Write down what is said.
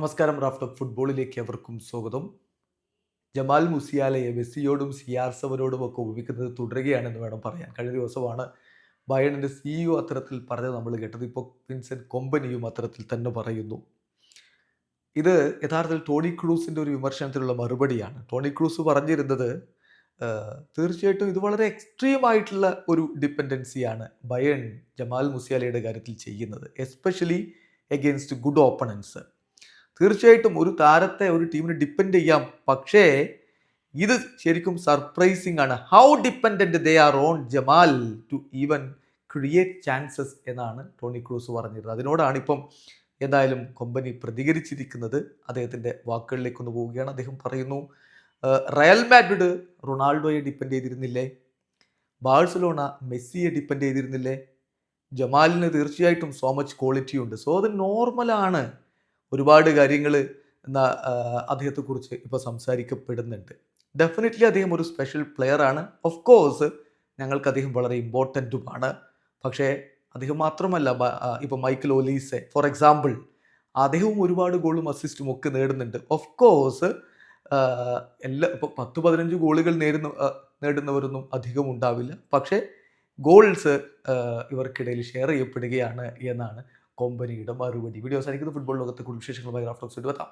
നമസ്കാരം റാഫ്റ്റ് ഫുട്ബോളിലേക്ക് അവർക്കും സ്വാഗതം. ജമാൽ മുസിയാലയെ മെസ്സിയോടും സിയാർ സവനോടും ഒക്കെ ഉപയോഗിക്കുന്നത് തുടരുകയാണെന്ന് വേണം പറയാൻ. കഴിഞ്ഞ ദിവസമാണ് ബയണിന്റെ സിഇഒ അത്തരത്തിൽ പറഞ്ഞത് നമ്മൾ കേട്ടത്. ഇപ്പോൾ വിൻസെന്റ് കൊമ്പനിയും അത്തരത്തിൽ തന്നെ പറയുന്നു. ഇത് യഥാർത്ഥത്തിൽ ടോണി ക്രൂസിന്റെ ഒരു വിമർശനത്തിലുള്ള മറുപടിയാണ്. ടോണി ക്രൂസ് പറഞ്ഞിരുന്നത് തീർച്ചയായിട്ടും ഇത് വളരെ എക്സ്ട്രീം ആയിട്ടുള്ള ഒരു ഡിപ്പെൻഡൻസിയാണ് ബയൺ ജമാൽ മുസിയാലയുടെ കാര്യത്തിൽ ചെയ്യുന്നത് എസ്പെഷ്യലി എഗെയിൻസ്റ്റ് ഗുഡ് ഓപ്പണൻസ് തീർച്ചയായിട്ടും ഒരു താരത്തെ ഒരു ടീമിന് ഡിപ്പെൻഡ് ചെയ്യാം. പക്ഷേ ഇത് ശരിക്കും സർപ്രൈസിംഗ് ആണ്. How dependent they are on Jamal to even create chances എന്നാണ് ടോണി ക്രൂസ് പറഞ്ഞിരുന്നത്. അതിനോടാണ് ഇപ്പം എന്തായാലും കമ്പനി പ്രതികരിച്ചിരിക്കുന്നത്. അദ്ദേഹത്തിന്റെ വാക്കുകളിലേക്കൊന്ന് പോവുകയാണ്. അദ്ദേഹം പറയുന്നു റയൽ മാഡ്രിഡ് റൊണാൾഡോയെ ഡിപ്പെൻഡ് ചെയ്തിരുന്നില്ലേ? ബാഴ്സലോണ മെസ്സിയെ ഡിപ്പെൻഡ് ചെയ്തിരുന്നില്ലേ? ജമാലിന് തീർച്ചയായിട്ടും സോ മച്ച് ക്വാളിറ്റി ഉണ്ട്. സോ അത് നോർമലാണ് ഒരുപാട് കാര്യങ്ങൾ എന്നാ അദ്ദേഹത്തെക്കുറിച്ച് ഇപ്പോൾ സംസാരിക്കപ്പെടുന്നുണ്ട്. ഡെഫിനറ്റ്ലി അദ്ദേഹം ഒരു സ്പെഷ്യൽ പ്ലെയർ ആണ്. ഓഫ് കോഴ്സ് ഞങ്ങൾക്ക് അദ്ദേഹം വളരെ ഇമ്പോർട്ടന്റുമാണ് പക്ഷേ അദ്ദേഹം മാത്രമല്ല ഇപ്പോൾ മൈക്കിൾ ഒലീസെ ഫോർ എക്സാമ്പിൾ അദ്ദേഹവും ഒരുപാട് ഗോളും അസിസ്റ്റും ഒക്കെ നേടുന്നുണ്ട്. ഓഫ് കോഴ്സ് എല്ലാ ഇപ്പോൾ പത്ത് പതിനഞ്ച് ഗോളുകൾ നേരുന്ന നേടുന്നവരൊന്നും അധികം ഉണ്ടാവില്ല. പക്ഷേ ഗോൾസ് ഇവർക്കിടയിൽ ഷെയർ ചെയ്യപ്പെടുകയാണ് എന്നാണ് കോമ്പനിയുടെ മറുപടി. വീഡിയോ അവസാനിക്കുന്നത് ഫുട്ബോൾ ലോകത്തെ കൂടുതൽ വിശേഷങ്ങളുമായി റാഫ്റ്റോക്സ് എത്താം